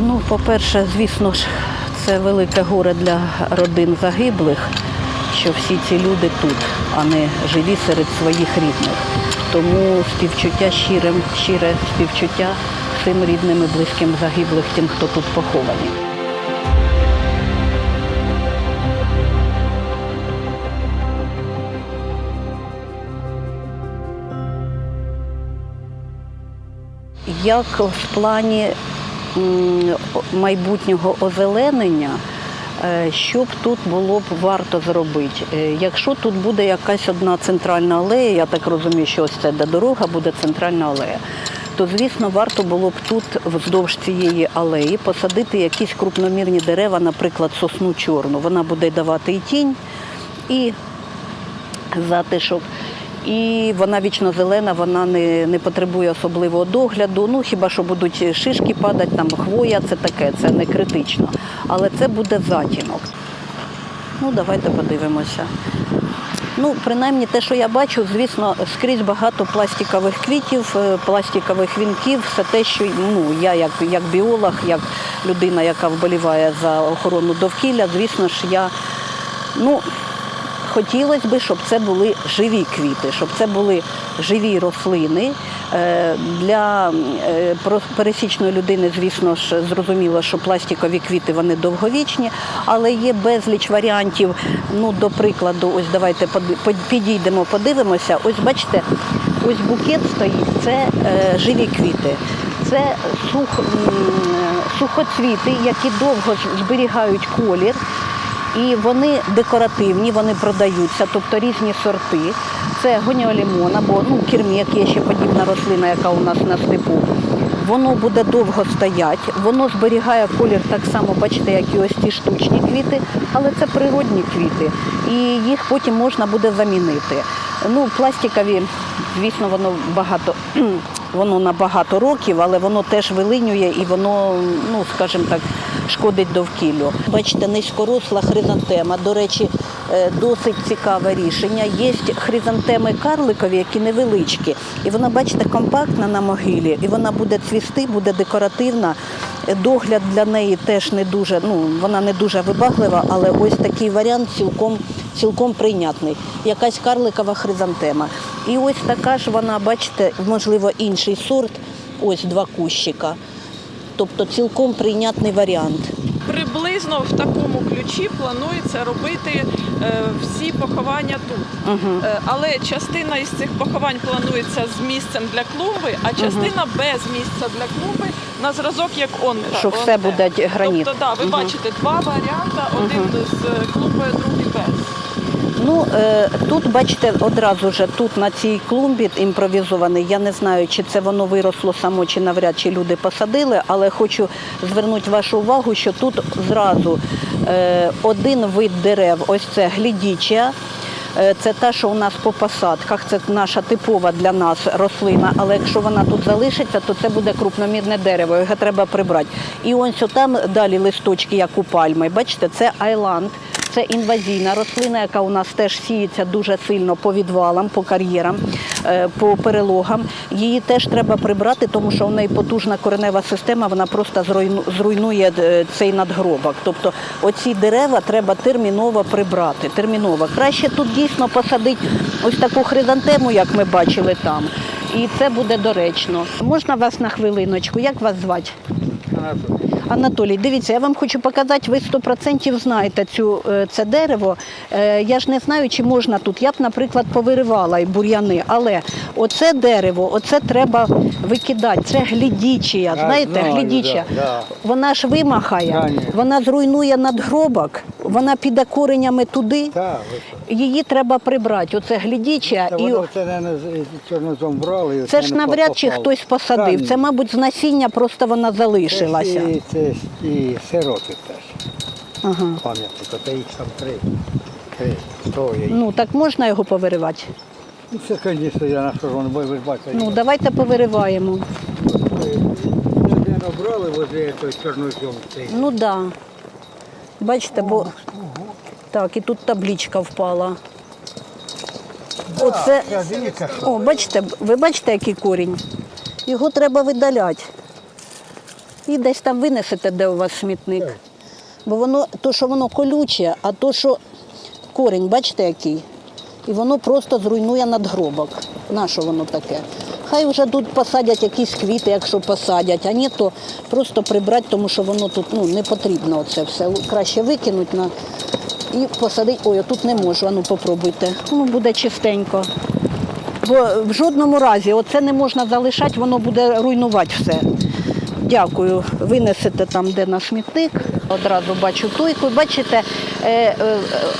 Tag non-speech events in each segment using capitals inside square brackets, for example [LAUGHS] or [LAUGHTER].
Ну, по-перше, звісно ж, це велике горе для родин загиблих, що всі ці люди тут, а не живі серед своїх рідних. Тому співчуття щирим, щире співчуття всім рідним і близьким загиблих, тим, хто тут поховані. Як в плані майбутнього озеленення, е, що б тут було б варто зробити? Е, Якщо тут буде якась одна центральна алея, я так розумію, що ось це де дорога буде центральна алея, то звісно варто було б тут вздовж цієї алеї посадити якісь крупномірні дерева, наприклад, сосну чорну. Вона буде давати і тінь, і затишок. І вона вічно зелена, вона не, не потребує особливого догляду. Ну хіба що будуть шишки падати, там хвоя, це таке, це не критично. Але це буде затінок. Ну, давайте подивимося. Ну, принаймні, те, що я бачу, звісно, скрізь багато пластикових квітів, е, пластикових вінків, все те, що ну, я як, як біолог, як людина, яка вболіває за охорону довкілля, звісно ж, я ну, хотілося б, щоб це були живі квіти, щоб це були живі рослини. Е, Для е, пересічної людини, звісно ж, зрозуміло, що пластикові квіти вони довговічні, але є безліч варіантів. Ну, до прикладу, ось давайте підійдемо, подивимося. Ось бачите, ось букет стоїть, це е, живі квіти. Це сух, сухоцвіти, які довго зберігають колір. І вони декоративні, вони продаються, тобто різні сорти. Це гоніолімон або ну, кірмік, є ще подібна рослина, яка у нас на степу. Воно буде довго стояти, воно зберігає колір так само, бачите, як і ось ці штучні квіти, але це природні квіти, і їх потім можна буде замінити. Ну, пластикові, звісно, воно багато, [CLEARS THROAT] воно на багато років, але воно теж вилинює і воно, ну скажімо так, шкодить довкіллю. Бачите, низькоросла хризантема. До речі, е, досить цікаве рішення. Є хризантеми карликові, які невеличкі. І вона, бачите, компактна на могилі, і вона буде цвісти, буде декоративна. Догляд для неї теж не дуже, ну вона не дуже вибаглива, але ось такий варіант цілком, цілком прийнятний. Якась карликова хризантема. І ось така ж вона, бачите, можливо, інший сорт. Ось два кущика. Тобто цілком прийнятний варіант. Приблизно в такому ключі планується робити е, всі поховання тут. Е, але частина із цих поховань планується з місцем для клумби, а частина без місця для клумби на зразок як онка. Що все буде граніт. Тобто, да, ви Мгм. бачите два варіанти: один з е, клумбою, другий без. Ну е, тут бачите, одразу ж тут на цій клумбі імпровізований. Я не знаю, чи це воно виросло само, чи навряд чи люди посадили, але хочу звернути вашу увагу, що тут зразу е, один вид дерев, ось це глідіча. Е, Це та, що у нас по посадках, це наша типова для нас рослина, але якщо вона тут залишиться, то це буде крупномірне дерево, його треба прибрати. І ось там далі листочки, як у пальми. Бачите, це айланд. Це інвазійна рослина, яка у нас теж сіється дуже сильно по відвалам, по кар'єрам, е, по перелогам. Її теж треба прибрати, тому що в неї потужна коренева система, вона просто зруйнує е, цей надгробок. Тобто оці дерева треба терміново прибрати. Терміново. Краще тут дійсно посадити ось таку хризантему, як ми бачили там. І це буде доречно. Можна вас на хвилиночку? Як вас звати? Анатолій, дивіться, я вам хочу показати, ви 100% знаєте цю, е, це дерево. Е, Я ж не знаю, чи можна тут. Я б, наприклад, повиривала і бур'яни, але оце дерево, оце треба викидати. Це глідічія, Я знаєте, да. Вона ж вимахає, вона зруйнує надгробок, вона піде коренями туди. Її треба прибрати. Оце глідіча. та І... воно це не з чорнозом брали. і Це ж не навряд чи попало. хтось посадив. Це, мабуть, з насіння просто вона залишилася. І- це ж і сироти теж. Ага. Пам'ятник, то їх там три. Три. Хто є? Ну так можна його повиривати? Ну, це, звісно, я на що воно, бо ви ж бачите. Ну давайте повириваємо. Не набрали возле той чорнозем цей. Ну так. Да. Бачите, бо так, і тут табличка впала. Оце. О, бачите, ви бачите, який корінь? Його треба видаляти. І десь там винесете, де у вас смітник. Бо воно, то, що воно колюче, а то, що корінь, бачите, який? І воно просто зруйнує надгробок. Нащо воно таке? Хай вже тут посадять якісь квіти, якщо посадять, а ні, то просто прибрати, тому що воно тут ну, не потрібно це все. Краще викинуть на і посадити. Ой, тут не можу, а ну попробуйте. Ну, буде чистенько. Бо в жодному разі оце не можна залишати, воно буде руйнувати все. Дякую. Винесете там, де на смітник. Одразу бачу тойку. Бачите, е, е,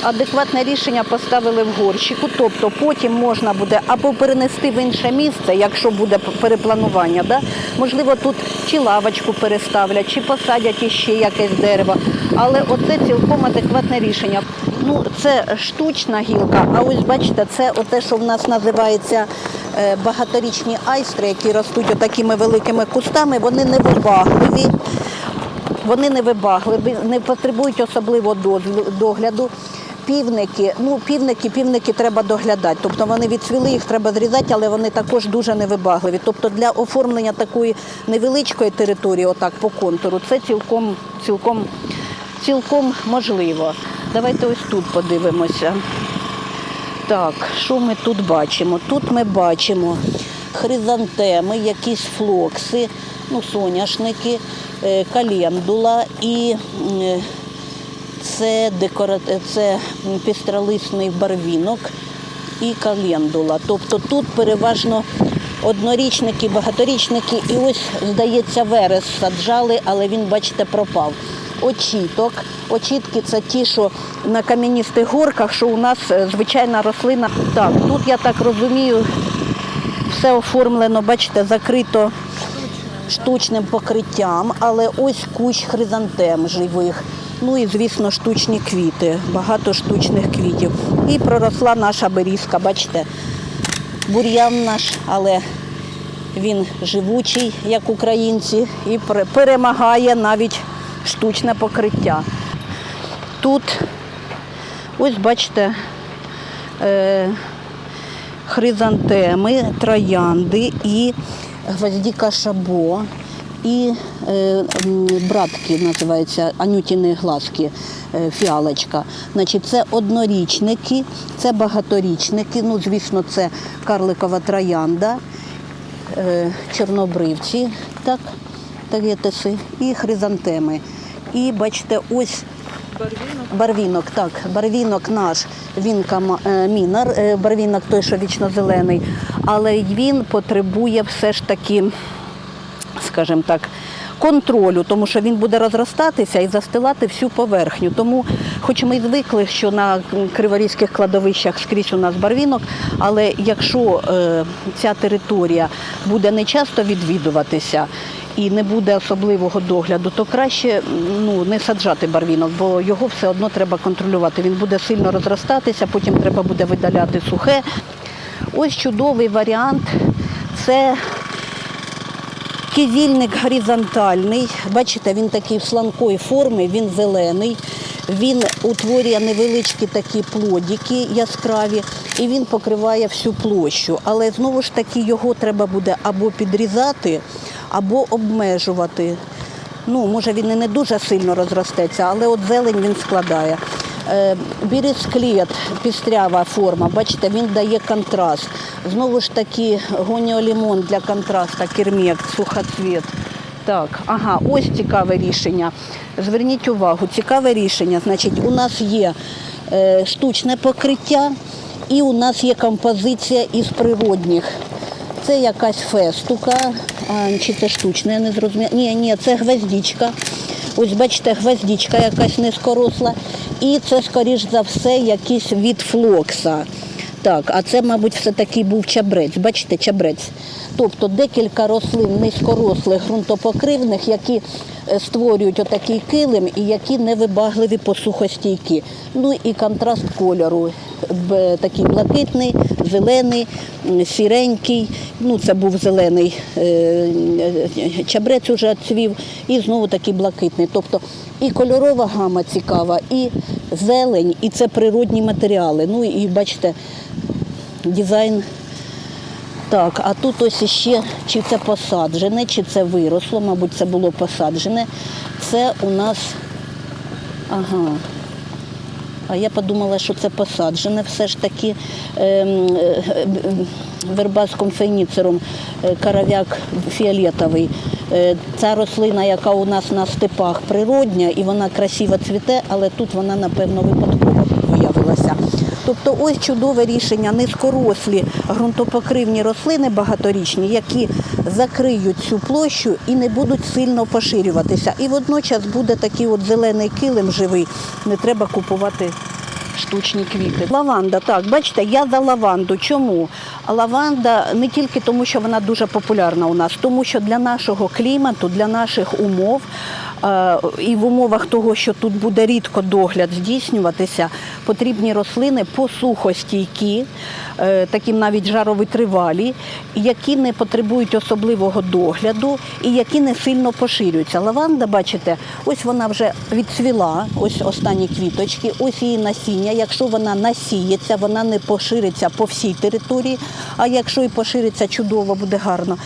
адекватне рішення поставили в горщику. Тобто потім можна буде або перенести в інше місце, якщо буде перепланування. Да? Можливо, тут чи лавочку переставлять, чи посадять іще якесь дерево. Але оце цілком адекватне рішення. Ну, це штучна гілка, а ось бачите, це оте, що в нас називається багаторічні айстри, які ростуть такими великими кустами, вони невибагливі. Вони невибагливі, не потребують особливого догляду. Півники, ну півники, півники треба доглядати. Тобто вони відцвіли, їх треба зрізати, але вони також дуже невибагливі. Тобто для оформлення такої невеличкої території, отак по контуру, це цілком, цілком, цілком можливо. Давайте ось тут подивимося. Так, що ми тут бачимо? Тут ми бачимо хризантеми, якісь флокси, ну, соняшники, е, календула і це, декора... це пістролисний барвінок і календула. Тобто тут переважно однорічники, багаторічники, і ось, здається, верес саджали, але він, бачите, пропав. Очіток. Очітки це ті, що на кам'яністих горках, що у нас е, звичайна рослина. Так, тут я так розумію, все оформлено, бачите, закрито штучним покриттям, але ось кущ хризантем живих. Ну і, звісно, штучні квіти, багато штучних квітів. І проросла наша берізка, бачите, бур'ян наш, але він живучий, як українці, і пере- перемагає навіть штучне покриття. Тут, ось бачите, е, хризантеми, троянди і гвоздіка шабо, і е, братки називаються анютіни глазки, е, фіалочка. Значить, це однорічники, це багаторічники. Ну, звісно, це карликова троянда, чорнобривці, так, тагетиси, і хризантеми. І бачите, ось Барвінок, так, барвінок наш, він е, мінар, е, барвінок той, що вічно зелений, але він потребує все ж таки, скажімо так, контролю, тому що він буде розростатися і застилати всю поверхню. Тому, хоч ми й звикли, що на криворізьких кладовищах скрізь у нас барвінок, але якщо е, ця територія буде не часто відвідуватися, і не буде особливого догляду, то краще ну, не саджати барвінок, бо його все одно треба контролювати. Він буде сильно розростатися, потім треба буде видаляти сухе. Ось чудовий варіант. Це кизільник горизонтальний. Бачите, він такий сланкої форми, він зелений. Він утворює невеличкі такі плодики яскраві, і він покриває всю площу. Але знову ж таки його треба буде або підрізати, або обмежувати. Ну, може, він і не дуже сильно розростеться, але от зелень він складає. Е, Бірісклет, пістрява форма, бачите, він дає контраст. Знову ж таки, гоніолімон для контрасту, кермек, сухоцвіт. Так, ага, ось цікаве рішення. Зверніть увагу, цікаве рішення. Значить, у нас є е, штучне покриття і у нас є композиція із природних. Це якась фестука, чи це штучне, я не зрозуміла. Ні, ні, це гвоздічка. Ось бачите, гвоздічка якась низькоросла. І це, скоріш за все, якийсь від флокса. Так, а це, мабуть, все-таки був чабрець. Бачите, чабрець. Тобто декілька рослин низькорослих ґрунтопокривних, які е, створюють отакий килим і які невибагливі посухостійкі. Ну і контраст кольору. Такий блакитний, зелений, сіренький. Ну, це був зелений е, е, чабрець уже цвів, і знову такий блакитний. Тобто і кольорова гама цікава, і зелень, і це природні матеріали. Ну і бачите, дизайн Так, а тут ось іще, чи це посаджене, чи це виросло, мабуть, це було посаджене. Це у нас. Ага. А я подумала, що це посаджене все ж таки ем, е, вербаском феніцером е, карав'як фіолетовий. Е, Ця рослина, яка у нас на степах природня, і вона красиво цвіте, але тут вона, напевно, випадково виявилася. Тобто ось чудове рішення, низькорослі ґрунтопокривні рослини багаторічні, які закриють цю площу і не будуть сильно поширюватися. І водночас буде такий от зелений килим живий, не треба купувати штучні квіти. Лаванда, так, бачите, я за лаванду. Чому? Лаванда не тільки тому, що вона дуже популярна у нас, тому що для нашого клімату, для наших умов е, і в умовах того, що тут буде рідко догляд здійснюватися, потрібні рослини посухостійкі, е, таким навіть жаровитривалі, які не потребують особливого догляду і які не сильно поширюються. Лаванда, бачите, ось вона вже відцвіла, ось останні квіточки, ось її насіння. Якщо вона насіється, вона не пошириться по всій території, а якщо і пошириться, чудово, буде гарно.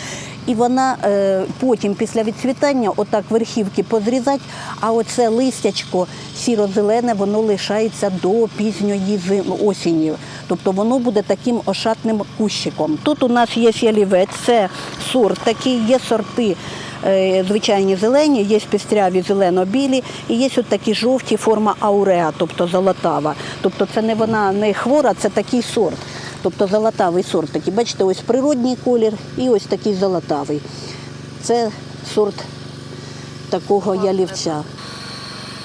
І вона е, потім, після відцвітання, отак верхівки позрізати, а оце листячко сіро-зелене, воно лишається до пізньої зим, осені. Тобто воно буде таким ошатним кущиком. Тут у нас є ялівець, це сорт такий, є сорти. е, Звичайні зелені, є пістряві зелено-білі і є от такі жовті форма ауреа, тобто золотава. Тобто це не вона не хвора, це такий сорт. Тобто золотавий сорт такий. Бачите, ось природній колір і ось такий золотавий. Це сорт такого ялівця.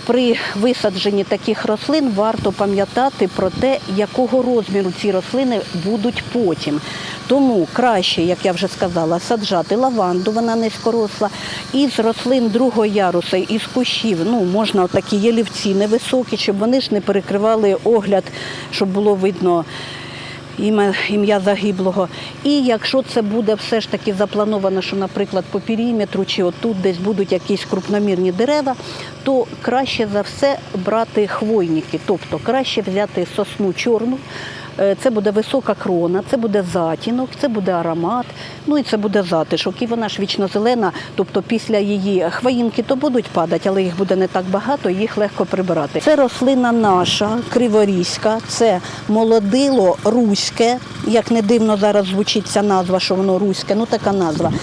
При висадженні таких рослин варто пам'ятати про те, якого розміру ці рослини будуть потім. Тому краще, як я вже сказала, саджати лаванду, вона низькоросла, із рослин другого яруса, із кущів, ну можна такі ялівці невисокі, щоб вони ж не перекривали огляд, щоб було видно ім'я, загиблого. І якщо це буде все ж таки заплановано, що, наприклад, по периметру чи отут десь будуть якісь крупномірні дерева, то краще за все брати хвойники, тобто краще взяти сосну чорну. Е, Це буде висока крона, це буде затінок, це буде аромат, ну і це буде затишок. І вона ж вічно зелена, тобто після її хвоїнки то будуть падати, але їх буде не так багато, їх легко прибирати. Це рослина наша, криворізька, це молодило руське, як не дивно зараз звучить ця назва, що воно руське, ну така назва.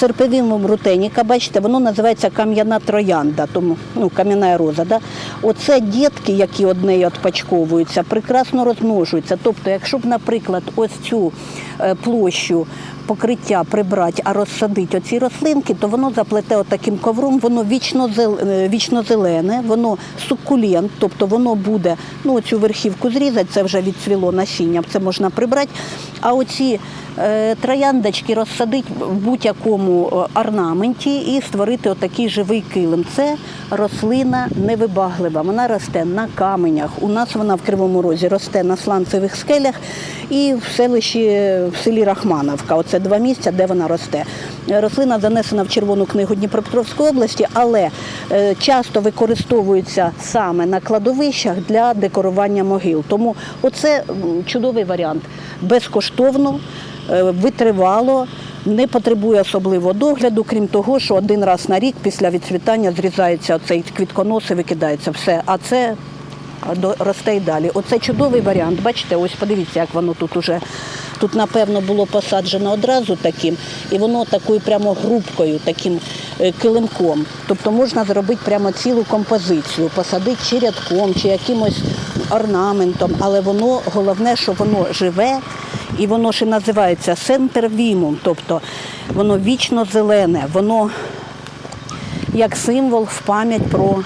Серпевілмум рутеніка, бачите, воно називається кам'яна троянда, тому ну, кам'яна роза. Да? Оце дітки, які од неї отпачковуються, прекрасно розмножуються. Тобто, якщо б, наприклад, ось цю е, площу покриття прибрати, а розсадити оці рослинки, то воно заплете отаким ковром, воно вічно вічно зелене, воно сукулент, тобто воно буде, ну цю верхівку зрізати, це вже відцвіло насіння, це можна прибрати. А оці е, трояндочки розсадити в будь-якому е, орнаменті і створити отакий живий килим. Це рослина невибаглива, вона росте на каменях. У нас вона в Кривому Розі росте на сланцевих скелях і в селищі в селі Рахмановка. Оце два місця, де вона росте. Е, Рослина занесена в Червону книгу Дніпропетровської області, але е, часто використовується саме на кладовищах для декорування могил. Тому оце чудовий варіант. Безкоштовно, е, витривало. Не потребує особливого догляду, крім того, що один раз на рік після відцвітання зрізається цей квітконос і викидається все. А це росте й далі. Оце чудовий варіант. Бачите, ось подивіться, як воно тут уже. Тут, напевно, було посаджено одразу таким, і воно такою прямо грубкою, таким е, килимком. Тобто можна зробити прямо цілу композицію, посадити чи рядком, чи якимось орнаментом, але воно головне, що воно живе, і воно ще називається сентервімум, тобто воно вічно зелене, воно як символ в пам'ять про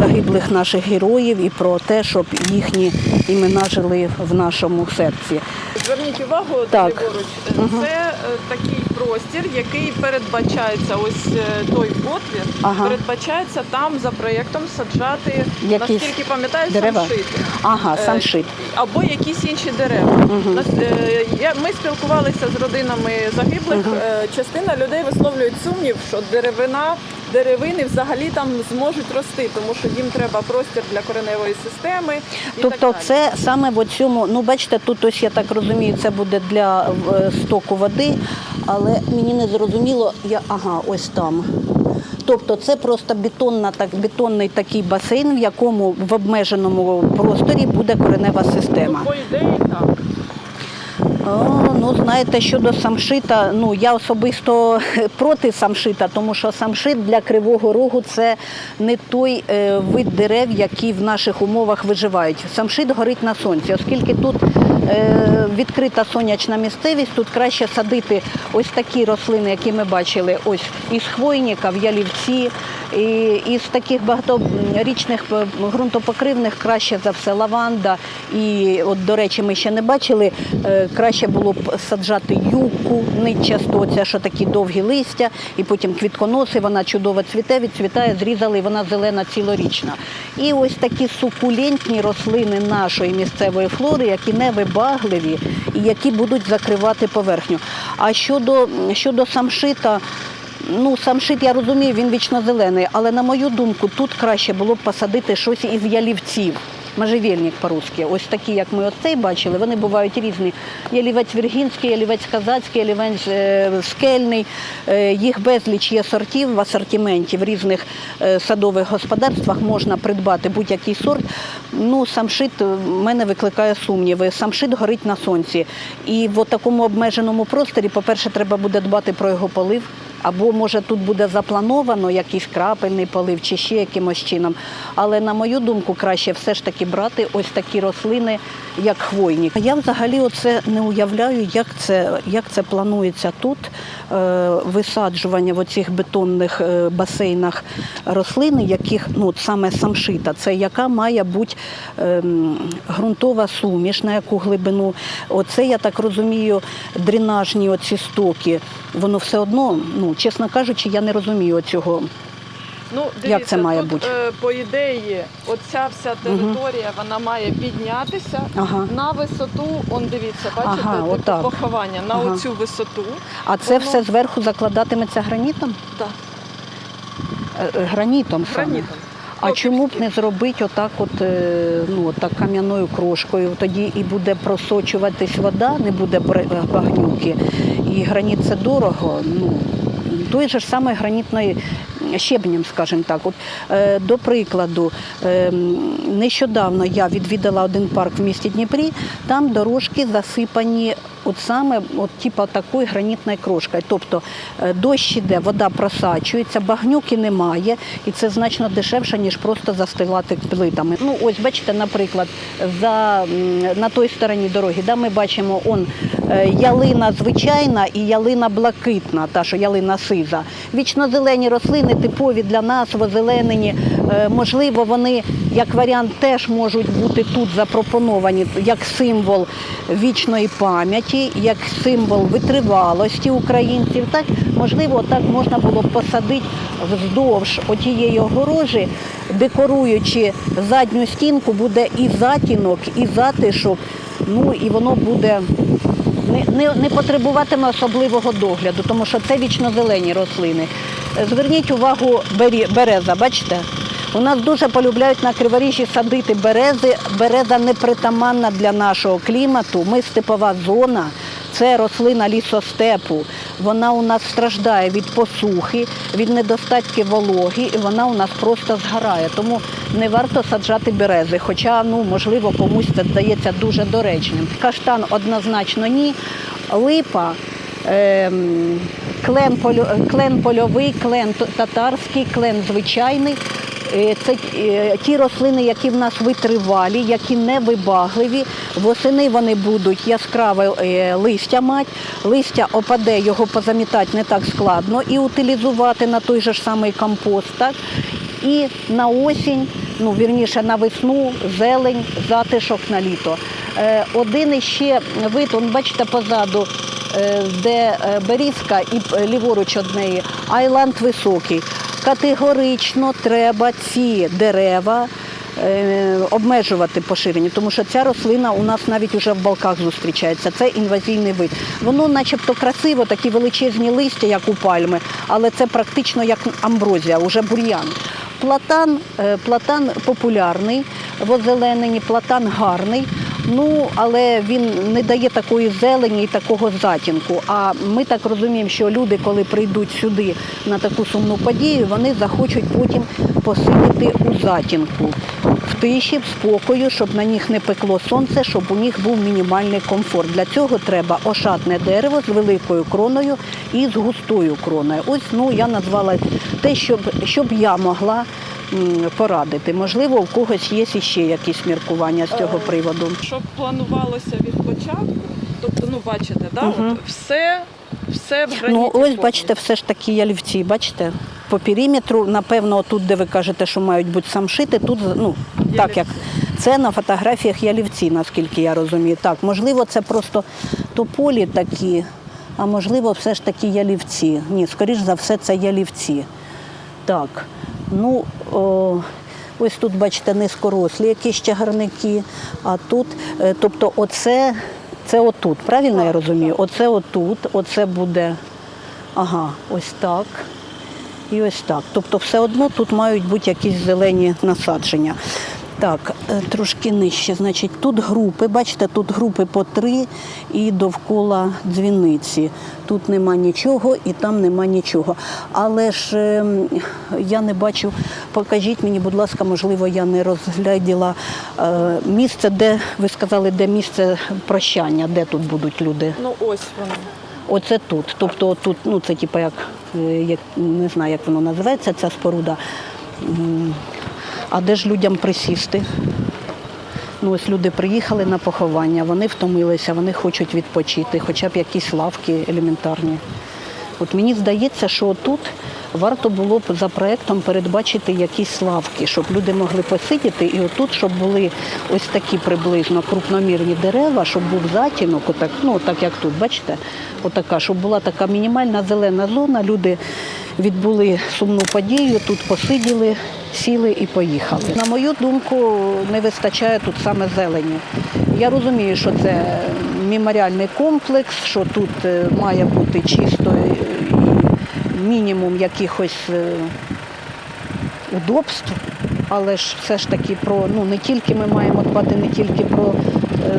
загиблих наших героїв і про те, щоб їхні імена жили в нашому серці. Зверніть увагу, Так. ліворуч, е, це е, такий простір, який передбачається, ось е, той отвір, Ага. передбачається там за проєктом саджати, Якісь наскільки пам'ятаю, самшити. Ага, самшит. Або якісь інші дерева. Е, Ми спілкувалися з родинами загиблих. Е, Частина людей висловлюють сумнів, що деревина деревини взагалі там зможуть рости, тому що їм треба простір для кореневої системи. І Тобто так далі. це саме в цьому, ну бачите, тут ось я так розумію, це буде для е, стоку води, але мені не зрозуміло, я ага, ось там. Тобто це просто бетонна, так, бетонний такий басейн, в якому в обмеженому просторі буде коренева система. Ну, по ідеї так. Ну знаєте, щодо самшита, ну я особисто [LAUGHS] проти самшита, тому що самшит для кривого рогу це не той е, вид дерев, які в наших умовах виживають. Самшит горить на сонці, оскільки тут відкрита сонячна місцевість, тут краще садити ось такі рослини, які ми бачили, ось із хвойника, в ялівці, і із таких багаторічних е, ґрунтопокривних краще за все лаванда. І от, до речі, ми ще не бачили, е, краще було б саджати юку нитчасту, оце що такі довгі листя, і потім квітконоси, вона чудово цвіте, відцвітає, зрізали, і вона зелена цілорічна. І ось такі сукулентні рослини нашої місцевої флори, які невибагливі і які будуть закривати поверхню. А щодо, щодо самшита, Ну, самшит, я розумію, він вічно зелений, але на мою думку, тут краще було б посадити щось із ялівців. Можжевельник по-русски. Ось такі, як ми оцей бачили, вони бувають різні. Ялівець віргінський, ялівець казацький, ялівець е, скельний. Е, їх безліч є сортів в асортименті в різних е, садових господарствах можна придбати будь-який сорт. Ну, самшит в мене викликає сумніви. Самшит горить на сонці. І в такому обмеженому просторі, по-перше, треба буде дбати про його полив. Або може тут буде заплановано якийсь крапельний полив чи ще якимось чином. Але на мою думку, краще все ж таки брати ось такі рослини, як хвойні. Я взагалі оце не уявляю, як це, як це планується тут е, висаджування в оцих бетонних е, басейнах рослини, яких ну саме самшита, це яка має бути ем, ґрунтова суміш, на яку глибину. Оце я так розумію, дренажні оці стоки. Воно все одно, ну чесно кажучи, я не розумію цього. Ну, Як це має тут, бути? е, по ідеї, оця вся територія вона має піднятися Ага. на висоту. Он дивіться, бачите, Ага, типу отак. поховання на Ага. оцю висоту. А це Воно- все зверху закладатиметься гранітом? Так, Е, е, Гранітом саме. гранітом. А чому б не зробити отак, от, ну, отак кам'яною крошкою? Тоді і буде просочуватись вода, не буде багнюки. І граніт це дорого. Ну, той же ж самий гранітної щебнем, скажімо так. От, е, до прикладу, е, нещодавно я відвідала один парк в місті Дніпрі, там дорожки засипані от саме от, типу, такою гранітною крошкою. Тобто е, дощ іде, вода просачується, багнюки немає, і це значно дешевше, ніж просто застилати плитами. Ну, ось бачите, наприклад, за, на той стороні дороги, да, ми бачимо он, е, ялина звичайна і ялина блакитна, та що ялина сиза. Вічно-зелені рослини, типові для нас, озеленені. Е, Можливо, вони як варіант теж можуть бути тут запропоновані як символ вічної пам'яті, як символ витривалості українців. Так, можливо, так можна було посадити вздовж отієї огорожі, декоруючи задню стінку, буде і затінок, і затишок. Ну і воно буде не, не, не потребуватиме особливого догляду, тому що це вічно-зелені рослини. Е, Зверніть увагу береза, бачите? У нас дуже полюбляють на криворіжжі садити берези. Береза непритаманна для нашого клімату. Ми степова зона, це рослина лісостепу. Вона у нас страждає від посухи, від недостатки вологи, і вона у нас просто згорає. Тому не варто саджати берези, хоча, ну, можливо, комусь це здається дуже доречним. Каштан однозначно ні. Липа. ем, Клен, польовий, клен татарський, клен звичайний. Е, Це е, ті рослини, які в нас витривалі, які невибагливі. Восени вони будуть яскраве е, листя мати. Листя опаде, його позамітати не так складно і утилізувати на той же ж самий компост. Так? І на осінь, ну вірніше на весну, зелень, затишок на літо. Один іще вид, он, бачите, позаду, де берізка і ліворуч од неї, айланд високий. Категорично треба ці дерева е, обмежувати поширення, тому що ця рослина у нас навіть уже в балках зустрічається. Це інвазійний вид. Воно начебто красиво, такі величезні листя, як у пальми, але це практично як амброзія, уже бур'ян. Платан, е, платан популярний в озелененні, платан гарний. Ну, але він не дає такої зелені і такого затінку. А ми так розуміємо, що люди, коли прийдуть сюди на таку сумну подію, вони захочуть потім посидіти у затінку, в тиші, в спокою, щоб на них не пекло сонце, щоб у них був мінімальний комфорт. Для цього треба ошатне дерево з великою кроною і з густою кроною. Ось ну я назвала те, щоб, щоб я могла порадити. Можливо, у когось є ще якісь міркування з цього Е, приводу. Щоб планувалося від початку, тобто, ну бачите, да, Мгм. от все, все в граніті. Ну, ось бачите, все ж таки ялівці, бачите? По периметру, напевно, тут, де ви кажете, що мають бути самшити, тут ну, так як це на фотографіях ялівці, наскільки я розумію. Так, можливо, це просто тополі такі, а можливо, все ж таки ялівці. Ні, скоріш за все, це ялівці. Так, ну о, ось тут, бачите, низькорослі якісь чагарники, а тут, е, тобто, оце, це отут, правильно я розумію? Оце отут, оце буде, ага, ось так. І ось так. Тобто все одно тут мають бути якісь зелені насадження. Так, е, трошки нижче. Значить, тут групи, бачите, тут групи по три і довкола дзвіниці. Тут нема нічого і там нема нічого. Але ж ем, я не бачу, покажіть мені, будь ласка, можливо, я не розгляділа е, місце, де ви сказали, де місце прощання, де тут будуть люди. Ну ось воно. Оце тут. Тобто тут, ну це типу як, е, як не знаю, як воно називається, ця споруда. А де ж людям присісти? Ну, ось люди приїхали на поховання, вони втомилися, вони хочуть відпочити, хоча б якісь лавки елементарні. От мені здається, що тут варто було б за проектом передбачити якісь лавки, щоб люди могли посидіти, і отут, щоб були ось такі приблизно крупномірні дерева, щоб був затінок, отак, ну так як тут, бачите, отака, щоб була така мінімальна зелена зона. Люди відбули сумну подію, тут посиділи, сіли і поїхали. На мою думку, не вистачає тут саме зелені. Я розумію, що це меморіальний комплекс, що тут е, має бути чисто е, і мінімум якихось е, удобств, але ж все ж таки про ну не тільки ми маємо дбати не тільки про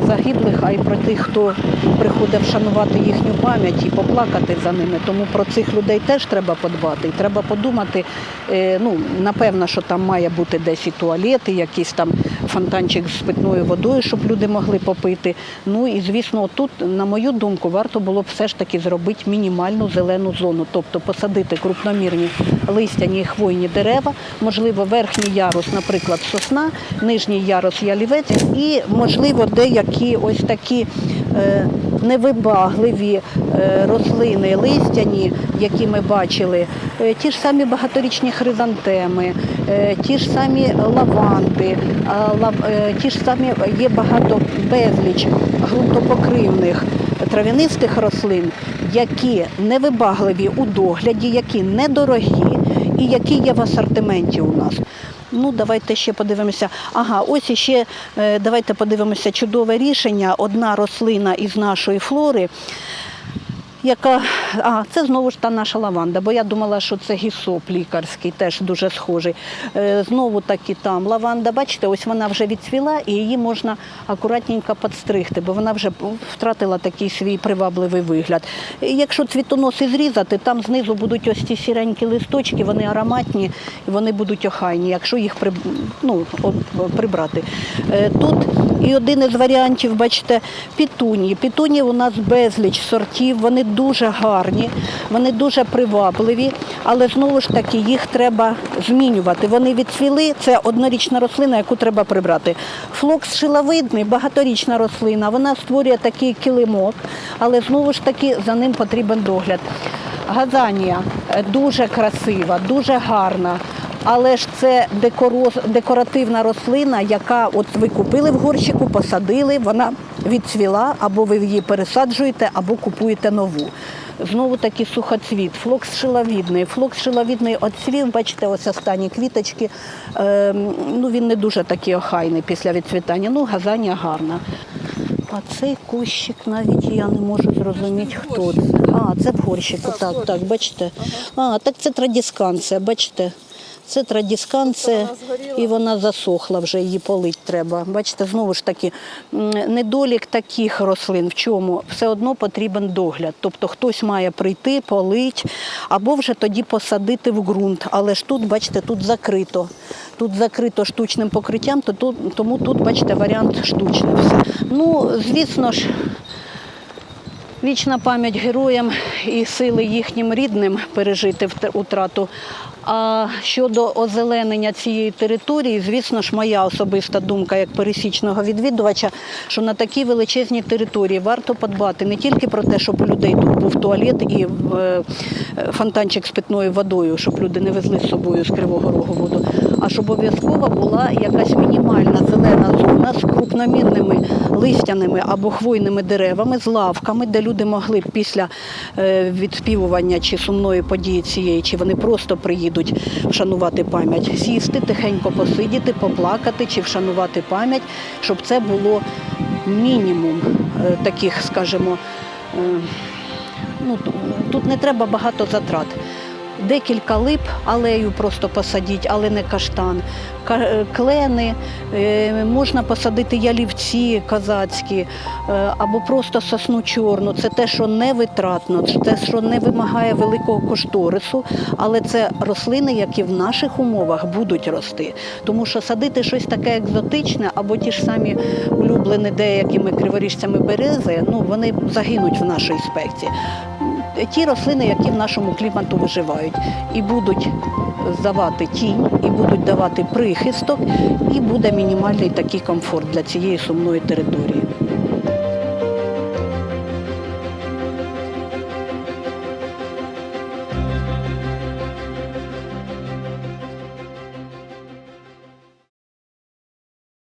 загиблих, а й про тих, хто приходить вшанувати їхню пам'ять і поплакати за ними. Тому про цих людей теж треба подбати. І треба подумати. е, Ну напевно, що там має бути десь і туалети, якийсь там фонтанчик з питною водою, щоб люди могли попити. Ну і звісно, тут, на мою думку, варто було б все ж таки зробити мінімальну зелену зону, тобто посадити крупномірні листяні і хвойні дерева, можливо, верхній ярус, наприклад, сосна, нижній ярус ялівець, і можливо деякі ось такі. е, Невибагливі е, рослини листяні, які ми бачили, е, ті ж самі багаторічні хризантеми, ті ж самі лаванди, ті ж самі є багато безліч ґрунтопокривних трав'янистих рослин, які невибагливі у догляді, які недорогі і які є в асортименті у нас. Ну, давайте ще подивимося. Ага, ось іще е, давайте подивимося чудове рішення. Одна рослина із нашої флори. Яка, а, це знову ж та наша лаванда, бо я думала, що це гісоп лікарський, теж дуже схожий. Е, знову таки там лаванда, бачите, ось вона вже відцвіла і її можна акуратненько підстригти, бо вона вже втратила такий свій привабливий вигляд. І Якщо цвітоноси зрізати, там знизу будуть ось ці сіренькі листочки, вони ароматні і вони будуть охайні, якщо їх при, ну, прибрати. Е, Тут і один із варіантів, бачите, пітунії. Пітунії у нас безліч сортів, вони дуже гарні, вони дуже привабливі, але знову ж таки їх треба змінювати. Вони відцвіли, це однорічна рослина, яку треба прибрати. Флокс шиловидний, багаторічна рослина, вона створює такий килимок, але знову ж таки за ним потрібен догляд. Газанія е, дуже красива, дуже гарна. Але ж це декоративна рослина, яка от ви купили в горщику, посадили, вона відцвіла, або ви її пересаджуєте, або купуєте нову. Знову таки сухоцвіт, флокс шиловідний. Флокс шиловідний оцвів, бачите, ось останні квіточки. Е, ну, він не дуже такий охайний після відцвітання. Ну, газання гарна. А цей кущик навіть я не можу зрозуміти, хто це. А, це в горщику, так, так, бачите. А, так це традісканція, бачите. Це традісканція, і вона засохла вже, її полить треба. Бачите, знову ж таки, недолік таких рослин в чому? Все одно потрібен догляд. Тобто хтось має прийти, полить, або вже тоді посадити в ґрунт. Але ж тут, бачите, тут закрито. Тут закрито штучним покриттям, то тут, тому тут, бачите, варіант штучний все. Ну, звісно ж, Вічна пам'ять героям і сили їхнім рідним пережити вт- утрату. А щодо озеленення цієї території, звісно ж, моя особиста думка як пересічного відвідувача, що на такій величезній території варто подбати не тільки про те, щоб у людей тут був туалет і е, фонтанчик з питною водою, щоб люди не везли з собою з Кривого Рогу воду, а щоб обов'язково була якась мінімальна зелена зона з крупномірними листяними або хвойними деревами, з лавками, де люди могли б після е, відспівування чи сумної події цієї, чи вони просто приїдуть вшанувати пам'ять, сісти, тихенько посидіти, поплакати чи вшанувати пам'ять, щоб це було мінімум е, таких, скажімо, е, ну, тут не треба багато затрат. Декілька лип, алею просто посадіть, але не каштан. Е, Клени, е, можна посадити ялівці казацькі, е, або просто сосну чорну. Це те, що не витратно, те, що не вимагає великого кошторису, але це рослини, які в наших умовах будуть рости. Тому що садити щось таке екзотичне, або ті ж самі улюблені деякими криворіжцями берези, ну вони загинуть в нашій спекці ті рослини, які в нашому клімату виживають, і будуть давати тінь, і будуть давати прихисток, і буде мінімальний такий комфорт для цієї сумної території.